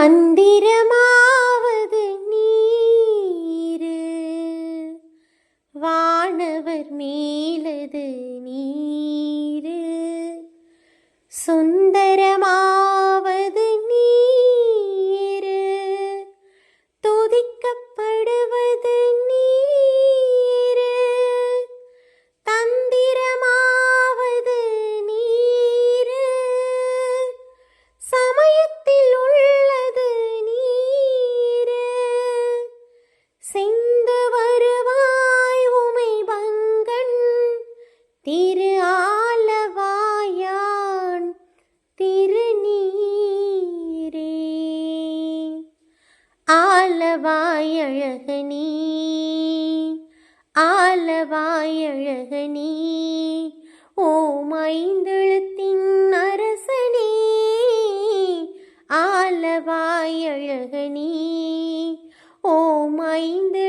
மந்திரமாவது நீர். வானவர் மீ ஆலவாயழகனே ஆலவாயழகனே ஓம் ஐந்தெழுத்தின் அரசனே ஆலவாயழகனே ஓம் ஐந்து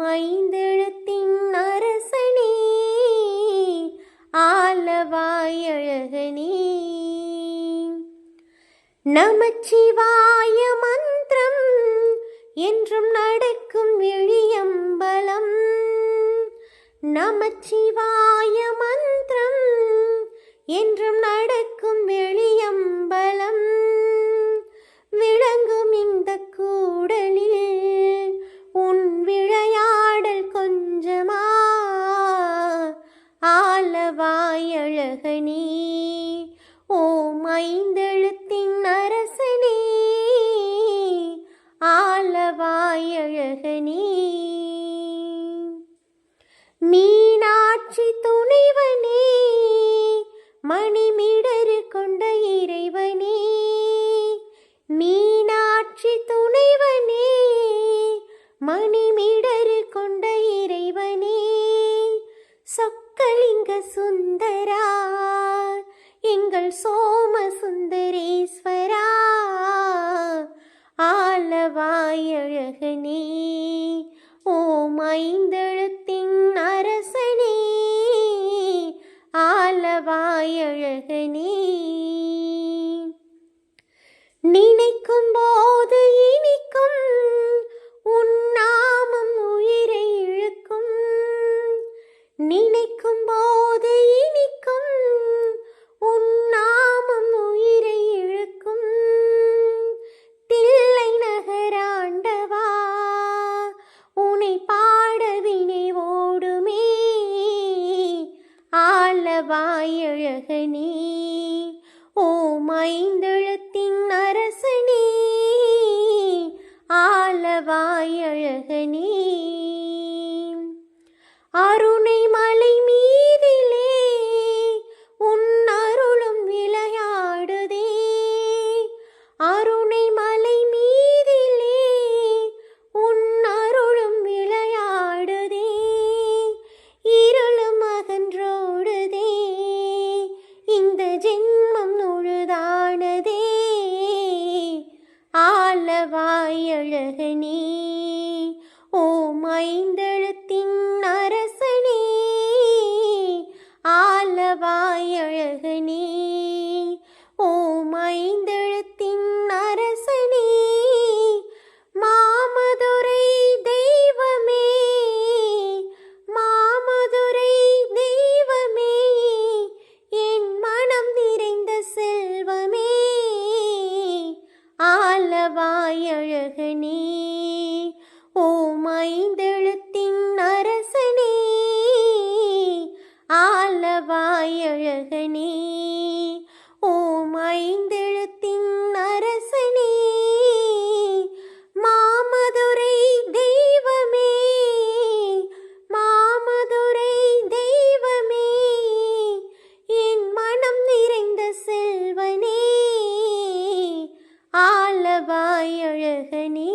ஐந்தெழுத்தின் அரசனே ஆலவாயழகனே. நமச்சிவாய மந்திரம் என்றும் நடக்கும் எளியம்பலம் நமச்சிவாய மந்திரம் என்றும் நடக்கும் வெளியம்பலம் விளங்கும் மீனாட்சி துணைவனே மணிமிடரு கொண்ட இறைவனே. மீனாட்சி துணைவனே மணிமிடரு கொண்ட இறைவனே. சொக்கலிங்க சுந்தரா எங்கள் சோம சுந்தரேஸ்வரா ஆலவாயழகனே ஓ மைந்தர் ஆலவாயழகனே நினைக்கும் போது இனிக்கும் உன் நாமம் உயிரை இழுக்கும். நினை வாயழகனே ஓம் ஐந்தெழுத்தின் அரசனே ஆலவாயழகனே அருணை ஆலவாயழகனே ஓம் ஐந்தெழுத்தின் அரசனே ஆலவாயழகனே ஆலவாயழகனே ஓம் ஐந்தெழுத்தின் அரசனே ஆலவாயழகனே. மகனே